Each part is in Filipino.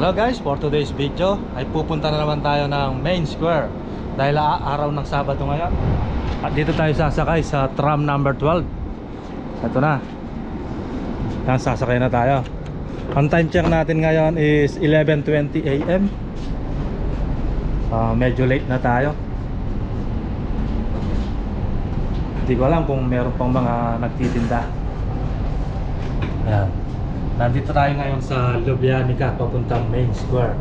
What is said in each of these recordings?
Hello guys, for today's video ay pupunta na naman tayo ng main square dahil araw ng Sabado ngayon. At dito tayo sasakay sa tram number 12. Ito na. Yan, sasakay na tayo. Ang time check natin ngayon is 11.20 a.m. Ah, medyo late na tayo. Hindi ko alam kung meron pang mga nagtitinda. Ayan. Nandito tayo ngayon sa Lubyanica papuntang Main Square.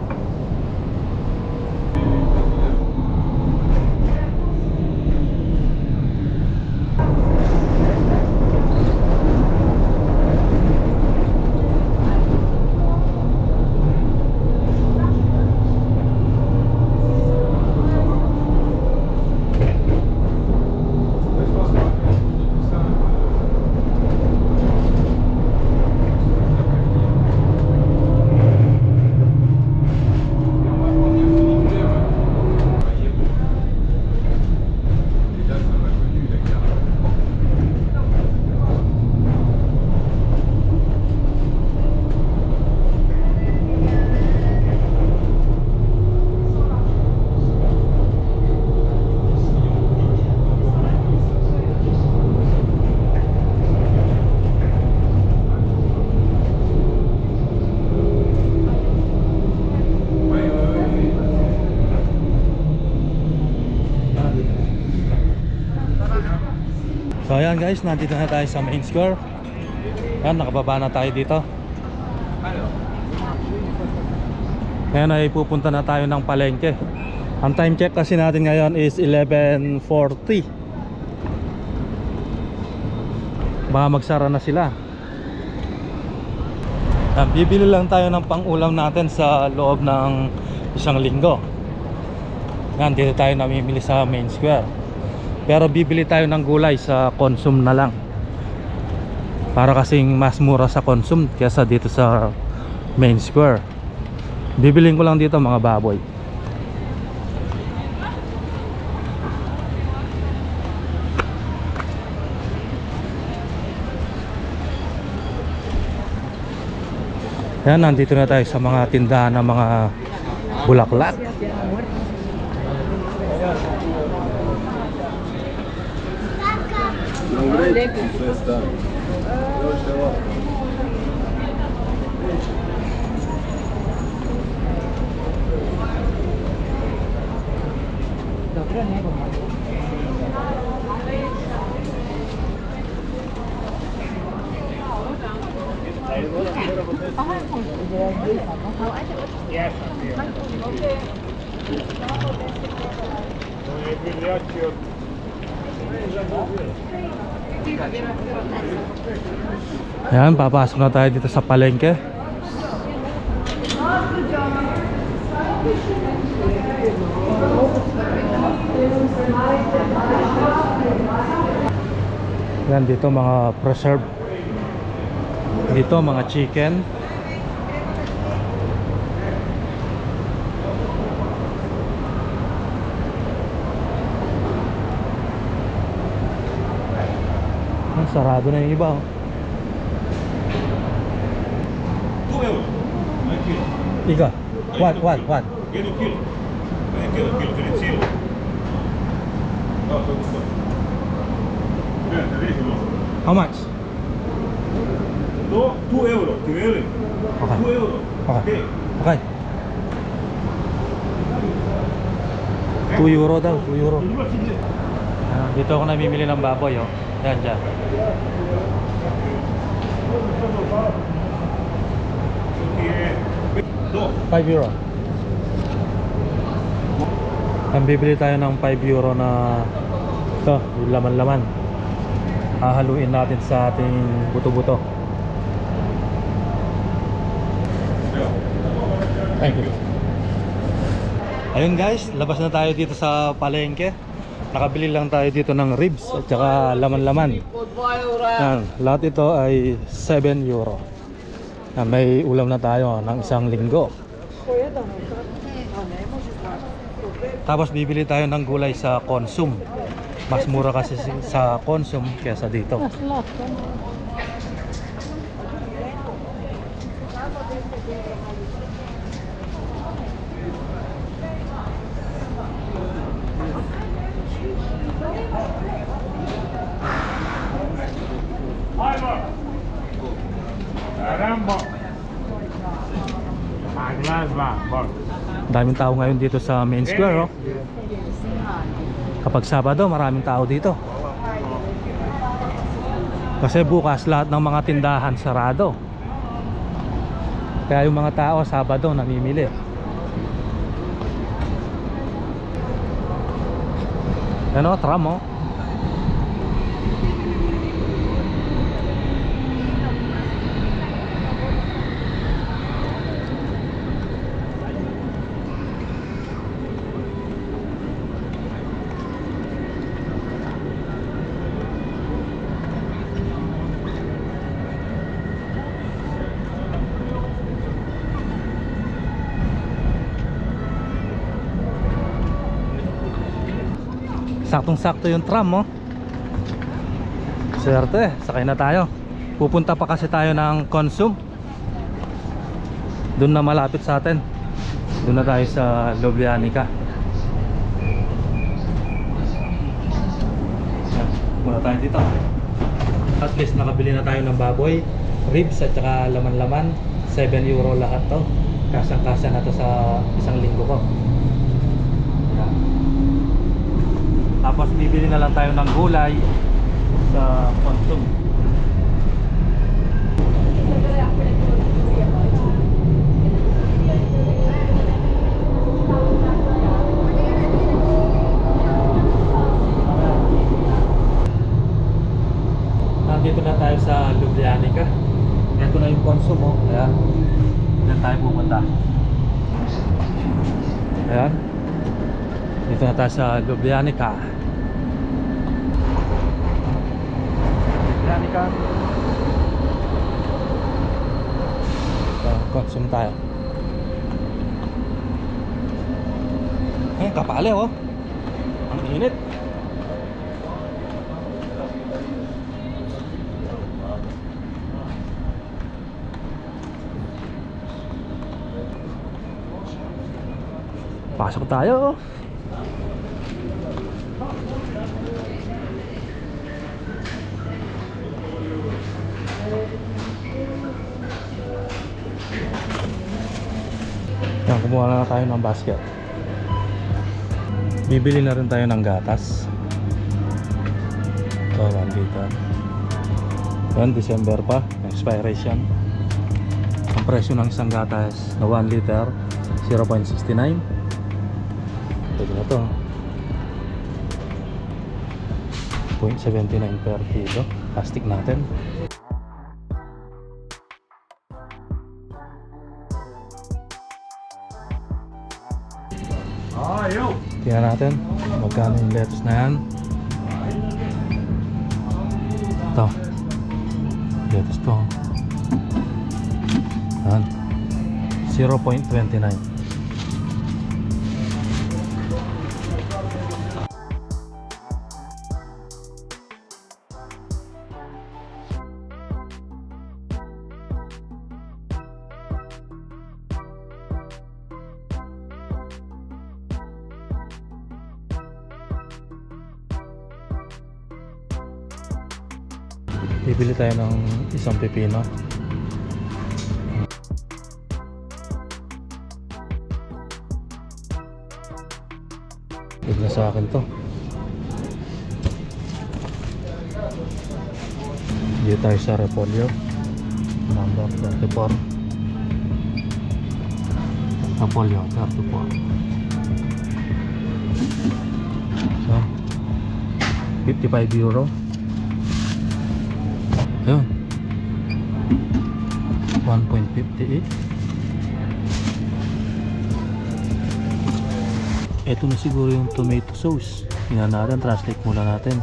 So ayan guys, nandito na tayo sa Main Square. Ayan, nakababa na tayo dito. Ngayon ay pupunta na tayo ng palengke. Ang time check kasi natin ngayon is 11.40. Baka magsara na sila. Ayan, bibili lang tayo ng pang-ulam natin sa loob ng isang linggo. Yan, dito tayo namimili sa main square. Pero bibili tayo ng gulay sa Consum na lang. Para kasing mas mura sa Consum kaysa dito sa main square. Bibiling ko lang dito mga baboy. Yan, nandito na tayo sa mga tindahan ng mga bulaklak. lepiej. To jest tak. Proszę łapać. Dobre, nie? Yes, I'm here. Yan, papasok na tayo dito sa palengke. Yan dito mga preserve. Dito mga chicken. Sarado na yung iba. Oh. 2 euros. No hay kilo. Iga. What, what, what? Kilo, kilo. No hay kilo, kilo, kilo. No, no, no. Mira, te dije, no. How much? No, 2 euros, que velen. Okay. 2 euros. Okay. Okay. Okay. 2 euro daw, 2 euro. Ah, dito ako namimili ng baboy, oh. Yan, dyan. 5 euro. Ang bibili tayo ng 5 euro na ito, yung laman-laman. Hahaluin natin sa ating buto-buto. Thank you. Ayun guys, labas na tayo dito sa palengke. Nakabili lang tayo dito ng ribs at saka laman-laman. Lahat ito ay 7 euro. Yan, may ulam na tayo ng isang linggo. Tapos bibili tayo ng gulay sa Consum. Mas mura kasi si- sa Consum kaysa dito. Rambo. Daming tao ngayon dito sa main square, oh. Kapag Sabado, maraming tao dito. Kasi bukas lahat ng mga tindahan sarado. Kaya yung mga tao Sabado namimili. Ano, tram oh. Saktong-sakto yung tram, oh. Swerte, sakay na tayo. Pupunta pa kasi tayo ng Consum. Doon na malapit sa atin. Doon na tayo sa Lubyanica. Yan, Muna tayo dito. At least nakabili na tayo ng baboy, ribs at saka laman-laman. 7 euro lahat to. Kasang-kasa na to sa isang linggo ko. Yan. Tapos bibili na lang tayo ng gulay sa Consum. Nandito na tayo sa Lubyanica. Ito na yung oh. Ayan. Diyan tayo pupunta. Ayan. Dito na tayo sa Lubyanica. Lubyanica. So, Consum tayo. Ayun, kapale oh. Ang init. Pasok tayo. Yan, kumuha na tayo ng basket. Bibili na rin tayo ng gatas. Ito, 1 liter. Yan, December pa. Expiration. Ang presyo ng isang gatas na 1 liter, 0.69. Pwede na to. 0.79 per kilo. Plastic natin. Tingnan natin magkano yung lettuce na yan. Ito. Lettuce to. Yan. 0.29. Bibili tayo ng isang pipino. Bigla sa akin to. Dito tayo sa repolyo. Number 34. Repolyo 34. So, 55 euro. Ayun. 1.58. Ito na siguro yung tomato sauce. Tingnan natin, translate muna natin.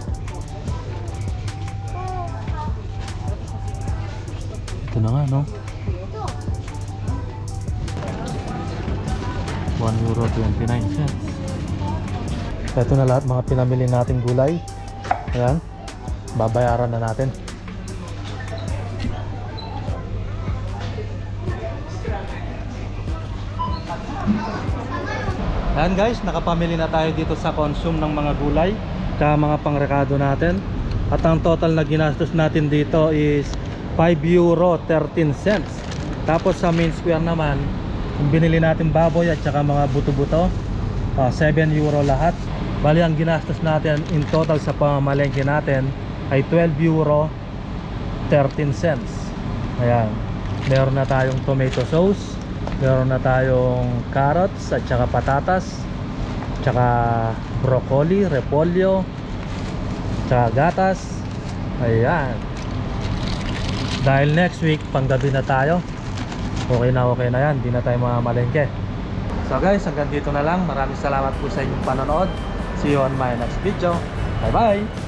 Ito na nga, no? 1 euro 29 cents. Ito na lahat mga pinamili nating gulay. Ayan. Babayaran na natin. Ayan guys, nakapamili na tayo dito sa consume ng mga gulay tsaka mga pangrekado natin. At ang total na ginastos natin dito is 5 euro 13 cents. Tapos sa main square naman, yung binili natin baboy at saka mga buto-buto, ah, 7 euro lahat. Bali ang ginastos natin in total sa pamamalengke natin ay 12 euro 13 cents. Ayan. Meron na tayong tomato sauce, meron na tayong carrots at saka patatas, tsaka broccoli, repolyo, tsaka gatas. Ayan. Dahil next week, panggabi na tayo. Okay na okay na yan, di na tayo mamamalengke. So guys, hanggang dito na lang. Maraming salamat po sa inyong panonood. See you on my next video. Bye bye!